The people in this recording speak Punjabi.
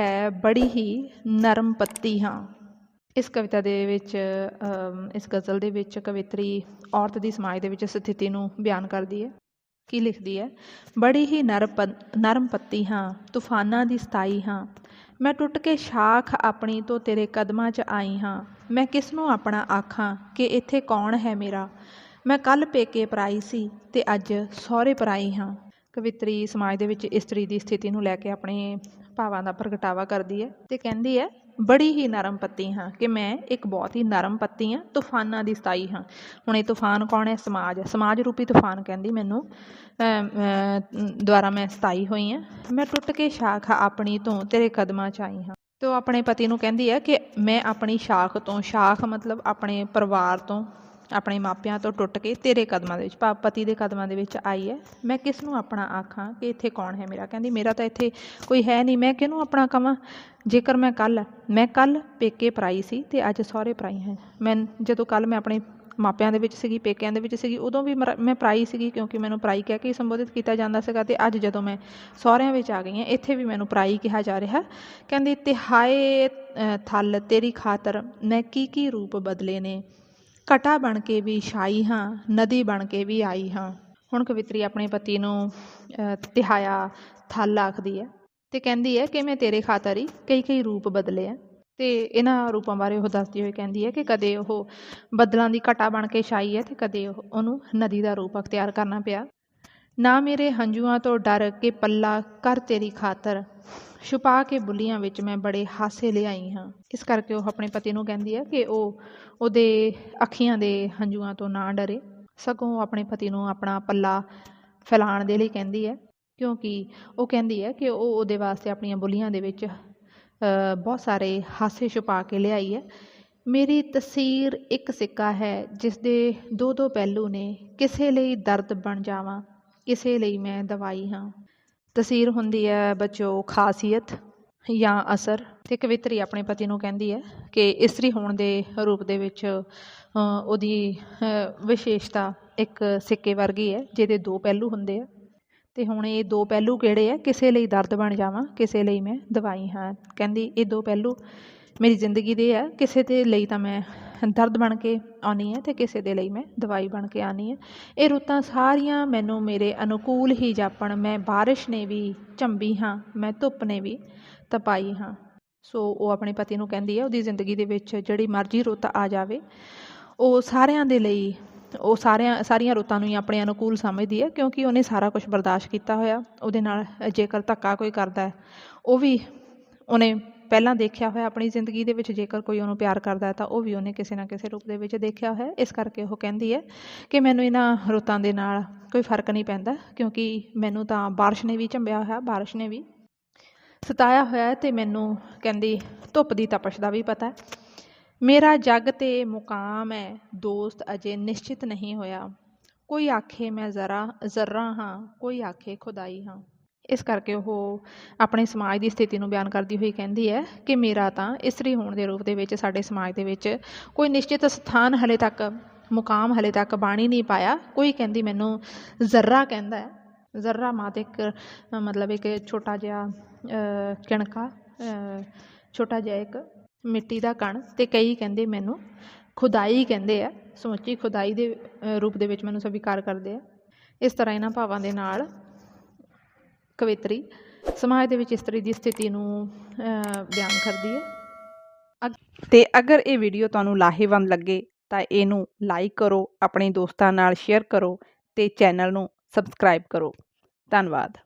ਹੈ, ਬੜੀ ਹੀ ਨਰਮ ਪੱਤੀ ਹਾਂ। ਇਸ ਕਵਿਤਾ ਦੇ ਵਿੱਚ ਇਸ ਗਜ਼ਲ ਦੇ ਵਿੱਚ ਕਵਿਤਰੀ ਔਰਤ ਦੀ ਸਮਾਜ ਦੇ ਵਿੱਚ ਸਥਿਤੀ ਨੂੰ ਬਿਆਨ ਕਰਦੀ ਹੈ। ਕੀ ਲਿਖਦੀ ਹੈ? ਬੜੀ ਹੀ ਨਰਮ ਪ- ਨਰਮ ਪੱਤੀ ਹਾਂ, ਤੂਫਾਨਾਂ ਦੀ ਸਤਾਈ ਹਾਂ। ਮੈਂ ਟੁੱਟ ਕੇ ਸ਼ਾਖ ਆਪਣੀ ਤੋਂ ਤੇਰੇ ਕਦਮਾਂ 'ਚ ਆਈ ਹਾਂ। ਮੈਂ ਕਿਸ ਨੂੰ ਆਪਣਾ ਆਖਾਂ ਕਿ ਇੱਥੇ ਕੌਣ ਹੈ ਮੇਰਾ? ਮੈਂ ਕੱਲ ਪੇਕੇ ਪਰਾਈ ਸੀ ਤੇ ਅੱਜ ਸਹੁਰੇ ਪਰਾਈ ਹਾਂ। ਕਵਿਤਰੀ ਸਮਾਜ ਦੇ ਵਿੱਚ ਇਸਤਰੀ ਦੀ ਸਥਿਤੀ ਨੂੰ ਲੈ ਕੇ ਆਪਣੇ ਭਾਵਾਂ ਦਾ ਪ੍ਰਗਟਾਵਾ ਕਰਦੀ ਹੈ ਤੇ ਕਹਿੰਦੀ ਹੈ, ਬੜੀ ਹੀ ਨਰਮ ਪੱਤੀ ਹਾਂ ਕਿ ਮੈਂ ਇੱਕ ਬਹੁਤ ਹੀ ਨਰਮ ਪੱਤੀ ਹਾਂ, ਤੂਫਾਨਾਂ ਦੀ ਸਤਾਈ ਹਾਂ। ਹੁਣ ਇਹ ਤੂਫਾਨ ਕੌਣ ਹੈ? ਸਮਾਜ ਹੈ। ਸਮਾਜ ਰੂਪੀ ਤੂਫਾਨ ਕਹਿੰਦੀ ਮੈਨੂੰ ਦੁਆਰਾ ਮੈਂ ਸਤਾਈ ਹੋਈ ਹਾਂ। ਮੈਂ ਟੁੱਟ ਕੇ ਸ਼ਾਖ ਆਪਣੀ ਤੋਂ ਤੇਰੇ ਕਦਮਾਂ 'ਚ ਆਈ ਹਾਂ। ਤੇ ਉਹ ਆਪਣੇ ਪਤੀ ਨੂੰ ਕਹਿੰਦੀ ਹੈ ਕਿ ਮੈਂ ਆਪਣੀ ਸ਼ਾਖ ਤੋਂ, ਸ਼ਾਖ ਮਤਲਬ ਆਪਣੇ ਪਰਿਵਾਰ ਤੋਂ ਆਪਣੇ ਮਾਪਿਆਂ ਤੋਂ ਟੁੱਟ ਕੇ ਤੇਰੇ ਕਦਮਾਂ ਦੇ ਵਿੱਚ ਭਾਵ ਪਤੀ ਦੇ ਕਦਮਾਂ ਦੇ ਵਿੱਚ ਆਈ ਹੈ। ਮੈਂ ਕਿਸ ਨੂੰ ਆਪਣਾ ਆਖਾਂ ਕਿ ਇੱਥੇ ਕੌਣ ਹੈ ਮੇਰਾ? ਕਹਿੰਦੀ, ਮੇਰਾ ਤਾਂ ਇੱਥੇ ਕੋਈ ਹੈ ਨਹੀਂ। ਮੈਂ ਕਿਹਨੂੰ ਆਪਣਾ ਕਵਾਂ? ਜੇਕਰ ਮੈਂ ਕੱਲ ਮੈਂ ਕੱਲ ਪੇਕੇ ਪਰਾਈ ਸੀ ਤੇ ਅੱਜ ਸਹੁਰੇ ਪਰਾਈ ਹਾਂ। ਮੈਂ ਜਦੋਂ ਕੱਲ ਮੈਂ ਆਪਣੇ ਮਾਪਿਆਂ ਦੇ ਵਿੱਚ ਸੀਗੀ, ਪੇਕਿਆਂ ਦੇ ਵਿੱਚ ਸੀਗੀ, ਉਦੋਂ ਵੀ ਮੈਂ ਪਰਾਈ ਸੀਗੀ ਕਿਉਂਕਿ ਮੈਨੂੰ ਪਰਾਈ ਕਹਿ ਕੇ ਸੰਬੋਧਿਤ ਕੀਤਾ ਜਾਂਦਾ ਸੀਗਾ ਤੇ ਅੱਜ ਜਦੋਂ ਮੈਂ ਸਹੁਰਿਆਂ ਵਿੱਚ ਆ ਗਈ ਹਾਂ, ਇੱਥੇ ਵੀ ਮੈਨੂੰ ਪਰਾਈ ਕਿਹਾ ਜਾ ਰਿਹਾ। ਕਹਿੰਦੀ, ਤੇ ਹਾਏ ਥਲ ਤੇਰੀ ਖਾਤਰ ਮੈਂ ਕੀ ਕੀ ਰੂਪ ਬਦਲੇ ਨੇ? ਕਟਾ ਬਣ ਕੇ ਵੀ ਛਾਈ ਹਾਂ, ਨਦੀ ਬਣ ਕੇ ਵੀ ਆਈ ਹਾਂ। ਹੁਣ ਕਵਿਤਰੀ ਆਪਣੇ ਪਤੀ ਨੂੰ ਤਿਹਾਇਆ ਥਲ ਆਖਦੀ ਹੈ ਤੇ ਕਹਿੰਦੀ ਹੈ ਕਿ ਮੈਂ ਤੇਰੇ ਖਾਤਰ ਹੀ ਕਈ ਕਈ ਰੂਪ ਬਦਲੇ ਆ ਤੇ ਇਹਨਾਂ ਰੂਪਾਂ ਬਾਰੇ ਉਹ ਦੱਸਦੀ ਹੋਈ ਕਹਿੰਦੀ ਹੈ ਕਿ ਕਦੇ ਉਹ ਬੱਦਲਾਂ ਦੀ ਘਟਾ ਬਣ ਕੇ ਛਾਈ ਹੈ ਤੇ ਕਦੇ ਉਹਨੂੰ ਨਦੀ ਦਾ ਰੂਪ ਅਖਤਿਆਰ ਕਰਨਾ ਪਿਆ। ਨਾ ਮੇਰੇ ਹੰਝੂਆਂ ਤੋਂ ਡਰ ਕੇ ਪੱਲਾ ਕਰ ਤੇਰੀ ਖਾਤਰ। ਛੁਪਾ ਕੇ ਬੁੱਲੀਆਂ ਵਿੱਚ ਮੈਂ ਬੜੇ ਹਾਸੇ ਲਿਆਈ ਹਾਂ। ਇਸ ਕਰਕੇ ਉਹ ਆਪਣੇ ਪਤੀ ਨੂੰ ਕਹਿੰਦੀ ਹੈ ਕਿ ਉਹ ਉਹਦੇ ਅੱਖੀਆਂ ਦੇ ਹੰਝੂਆਂ ਤੋਂ ਨਾ ਡਰੇ। ਸਗੋਂ ਉਹ ਆਪਣੇ ਪਤੀ ਨੂੰ ਆਪਣਾ ਪੱਲਾ ਫੈਲਾਉਣ ਦੇ ਲਈ ਕਹਿੰਦੀ ਹੈ। ਕਿਉਂਕਿ ਉਹ ਕਹਿੰਦੀ ਹੈ ਕਿ ਉਹ ਉਹਦੇ ਵਾਸਤੇ ਆਪਣੀਆਂ ਬੁੱਲੀਆਂ ਦੇ ਵਿੱਚ ਬਹੁਤ ਸਾਰੇ ਹਾਸੇ ਛੁਪਾ ਕੇ ਲਿਆਈ ਹੈ। ਮੇਰੀ ਤਸਵੀਰ ਇੱਕ ਸਿੱਕਾ ਹੈ ਜਿਸ ਦੇ ਦੋ ਦੋ ਪਹਿਲੂ ਨੇ। ਕਿਸੇ ਲਈ ਦਰਦ ਬਣ ਜਾਵਾਂ ਕਿਸੇ ਲਈ ਮੈਂ ਦਵਾਈ ਹਾਂ। ਤਸਵੀਰ ਹੁੰਦੀ ਹੈ ਬੱਚੋ ਖਾਸੀਅਤ ਜਾਂ ਅਸਰ। ਤੇ ਕਵਿਤਰੀ ਆਪਣੇ ਪਤੀ ਨੂੰ ਕਹਿੰਦੀ ਹੈ ਕਿ ਇਸਤਰੀ ਹੋਣ ਦੇ ਰੂਪ ਦੇ ਵਿੱਚ ਉਹਦੀ ਵਿਸ਼ੇਸ਼ਤਾ ਇੱਕ ਸਿੱਕੇ ਵਰਗੀ ਹੈ, ਜਿਹਦੇ ਦੋ ਪਹਿਲੂ ਹੁੰਦੇ ਆ। ਤੇ ਹੁਣ ਇਹ ਦੋ ਪਹਿਲੂ ਕਿਹੜੇ ਆ? ਕਿਸੇ ਲਈ ਦਰਦ ਬਣ ਜਾਵਾਂ, ਕਿਸੇ ਲਈ ਮੈਂ ਦਵਾਈ ਹਾਂ। ਕਹਿੰਦੀ ਇਹ ਦੋ ਪਹਿਲੂ ਮੇਰੀ ਜ਼ਿੰਦਗੀ ਦੇ ਆ, ਕਿਸੇ ਦੇ ਲਈ ਤਾਂ ਮੈਂ ਦਰਦ ਬਣ ਕੇ ਆਉਣੀ ਹੈ ਤੇ ਕਿਸੇ ਦੇ ਲਈ ਮੈਂ ਦਵਾਈ ਬਣ ਕੇ ਆਉਣੀ ਹੈ। ਇਹ ਰੁੱਤਾਂ ਸਾਰੀਆਂ ਮੈਨੂੰ ਮੇਰੇ ਅਨੁਕੂਲ ਹੀ ਜਾਪਣ, ਮੈਂ ਬਾਰਿਸ਼ ਨੇ ਵੀ ਝੰਬੀ ਹਾਂ, ਮੈਂ ਧੁੱਪ ਨੇ ਵੀ ਤਪਾਈ ਹਾਂ। ਸੋ ਉਹ ਆਪਣੇ ਪਤੀ ਨੂੰ ਕਹਿੰਦੀ ਹੈ, ਉਹਦੀ ਜ਼ਿੰਦਗੀ ਦੇ ਵਿੱਚ ਜਿਹੜੀ ਮਰਜ਼ੀ ਰੁੱਤ ਆ ਜਾਵੇ, ਉਹ ਸਾਰਿਆਂ ਦੇ ਲਈ, ਉਹ ਸਾਰਿਆਂ, ਸਾਰੀਆਂ ਰੁੱਤਾਂ ਨੂੰ ਹੀ ਆਪਣੇ ਅਨੁਕੂਲ ਸਮਝਦੀ ਹੈ, ਕਿਉਂਕਿ ਉਹਨੇ ਸਾਰਾ ਕੁਝ ਬਰਦਾਸ਼ਤ ਕੀਤਾ ਹੋਇਆ, ਉਹਦੇ ਨਾਲ ਜੇਕਰ ਧੱਕਾ ਕੋਈ ਕਰਦਾ ਹੈ, ਉਹ ਵੀ ਉਹਨੇ ਪਹਿਲਾਂ ਦੇਖਿਆ ਹੋਇਆ ਆਪਣੀ ਜ਼ਿੰਦਗੀ ਦੇ ਵਿੱਚ ਜੇਕਰ ਕੋਈ ਉਹਨੂੰ ਪਿਆਰ ਕਰਦਾ ਤਾਂ ਉਹ ਵੀ ਉਹਨੇ ਕਿਸੇ ਨਾ ਕਿਸੇ ਰੂਪ ਦੇ ਵਿੱਚ ਦੇਖਿਆ ਹੋਇਆ ਇਸ ਕਰਕੇ ਉਹ ਕਹਿੰਦੀ ਹੈ ਕਿ ਮੈਨੂੰ ਇਹਨਾਂ ਰੁੱਤਾਂ ਦੇ ਨਾਲ ਕੋਈ ਫ਼ਰਕ ਨਹੀਂ ਪੈਂਦਾ, ਕਿਉਂਕਿ ਮੈਨੂੰ ਤਾਂ ਬਾਰਿਸ਼ ਨੇ ਵੀ ਝੰਬਿਆ ਹੋਇਆ, ਬਾਰਿਸ਼ ਨੇ ਵੀ ਸਤਾਇਆ ਹੋਇਆ ਹੈ ਤੇ ਮੈਨੂੰ ਕਹਿੰਦੀ ਧੁੱਪ ਦੀ ਤਪਸ਼ ਦਾ ਵੀ ਪਤਾ ਹੈ। ਮੇਰਾ ਜੱਗ ਤੇ ਮੁਕਾਮ ਹੈ, ਦੋਸਤ ਅਜੇ ਨਿਸ਼ਚਿਤ ਨਹੀਂ ਹੋਇਆ। ਕੋਈ ਆਖੇ ਮੈਂ ਜ਼ਰਾ ਜ਼ਰਾ ਹਾਂ, ਕੋਈ ਆਖੇ ਖੁਦਾਈ ਹਾਂ। ਇਸ ਕਰਕੇ ਉਹ ਆਪਣੇ ਸਮਾਜ ਦੀ ਸਥਿਤੀ ਨੂੰ ਬਿਆਨ ਕਰਦੀ ਹੋਈ ਕਹਿੰਦੀ ਹੈ ਕਿ ਮੇਰਾ ਤਾਂ ਇਸਤਰੀ ਹੋਣ ਦੇ ਰੂਪ ਦੇ ਵਿੱਚ ਸਾਡੇ ਸਮਾਜ ਦੇ ਵਿੱਚ ਕੋਈ ਨਿਸ਼ਚਿਤ ਸਥਾਨ ਹਲੇ ਤੱਕ, ਮੁਕਾਮ ਹਲੇ ਤੱਕ ਬਾਣੀ ਨਹੀਂ ਪਾਇਆ। ਕੋਈ ਕਹਿੰਦੀ ਮੈਨੂੰ ਜ਼ਰਰਾ ਕਹਿੰਦਾ ਹੈ। ਜ਼ਰਾ ਮਾਤ ਇੱਕ, ਮਤਲਬ ਇੱਕ ਛੋਟਾ ਜਿਹਾ ਕਿਣਕਾ ਛੋਟਾ ਜਿਹਾ ਇੱਕ ਮਿੱਟੀ ਦਾ ਕਣ ਤੇ ਕਈ ਕਹਿੰਦੇ ਮੈਨੂੰ ਖੁਦਾਈ ਕਹਿੰਦੇ ਆ। ਸਮੁੱਚੀ ਖੁਦਾਈ ਦੇ ਰੂਪ ਦੇ ਵਿੱਚ ਮੈਨੂੰ ਸਵੀਕਾਰ ਕਰਦੇ ਆ। ਇਸ ਤਰ੍ਹਾਂ ਇਹਨਾਂ ਭਾਵਾਂ ਦੇ ਨਾਲ ਕਵਿਤਰੀ, ਸਮਾਜ ਦੇ ਵਿੱਚ ਇਸਤਰੀ ਦੀ ਸਥਿਤੀ ਨੂੰ ਬਿਆਨ ਕਰਦੀ ਹੈ। ਅਗ- ਤੇ ਅਗਰ ਇਹ ਵੀਡੀਓ ਤੁਹਾਨੂੰ ਲਾਹੇਵੰਦ ਲੱਗੇ, ਤਾਂ ਇਹਨੂੰ ਲਾਈਕ ਕਰੋ, ਆਪਣੇ ਦੋਸਤਾਂ ਨਾਲ ਸ਼ੇਅਰ ਕਰੋ ਤੇ ਚੈਨਲ ਨੂੰ ਸਬਸਕ੍ਰਾਈਬ ਕਰੋ। ਧੰਨਵਾਦ।